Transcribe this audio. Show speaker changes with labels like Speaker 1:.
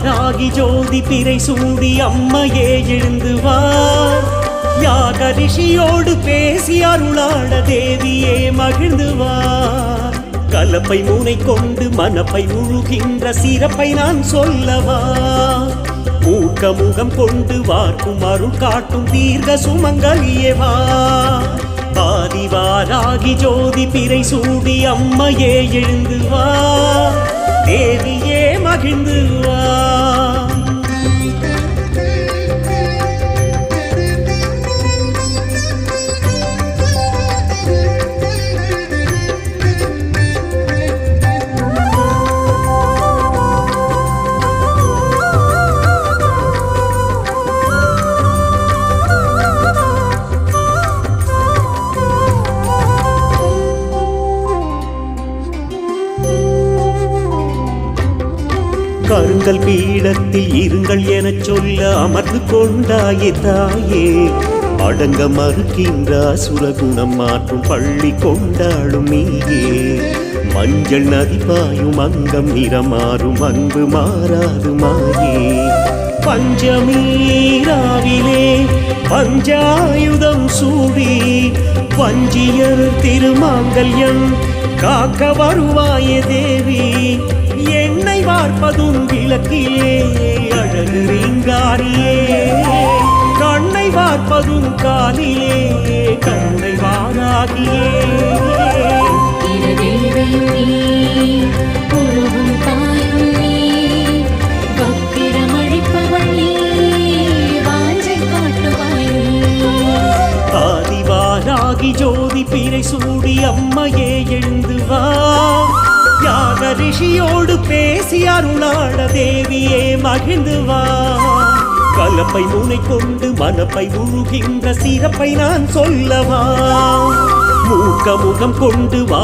Speaker 1: ஜோதி பிறை சூடி அம்மையே எழுந்து வா. யாக ரிஷியோடு பேசி அருளாட தேவியே மகிழ்ந்து வா. கலப்பை மூனை கொண்டு மனப்பை முழுகின்ற சிறப்பை நான் சொல்லவா. மூக்க முகம் கொண்டு வார்க்கும் அருள் காட்டும் தீர்க்க சுமங்கலியே வா. ஆதிவாராகி ஜோதி பிறை சூடி அம்மையே எழுந்து வா. தேவியே மகிழ்ந்து வா. கருங்கல் பீடத்தில் இருங்கள் எனச் சொல்ல அமர்ந்து கொண்டாயே தாயே. அடங்க மறுக்கின்ற சுரகுணம் மாற்றும் பள்ளி கொண்டாடும் நீயே. மஞ்சள் நதி பாயும் அங்கம் நிறமாறும் அன்பு மாறாது மாயே. பஞ்சமீராவிலே பஞ்சாயுதம் சூடி வஞ்சியர் திருமாங்கல்யம் காக்க வருவாயதே காரியே கண்ணை வார்ப்பதும் காலியே கண்ணை வாராகியே ஆதிவாராகி ஜோதி பிறை சூடி அம்மையே எழுந்து வா. யாக ரிஷியோடு பேசி அருளாட தேவியே மகிழ்ந்து வா. கலப்பை முனை கொண்டு மனப்பை உழுகின்ற சிறப்பை நான் சொல்லவா? மூக்க முகம் கொண்டு வா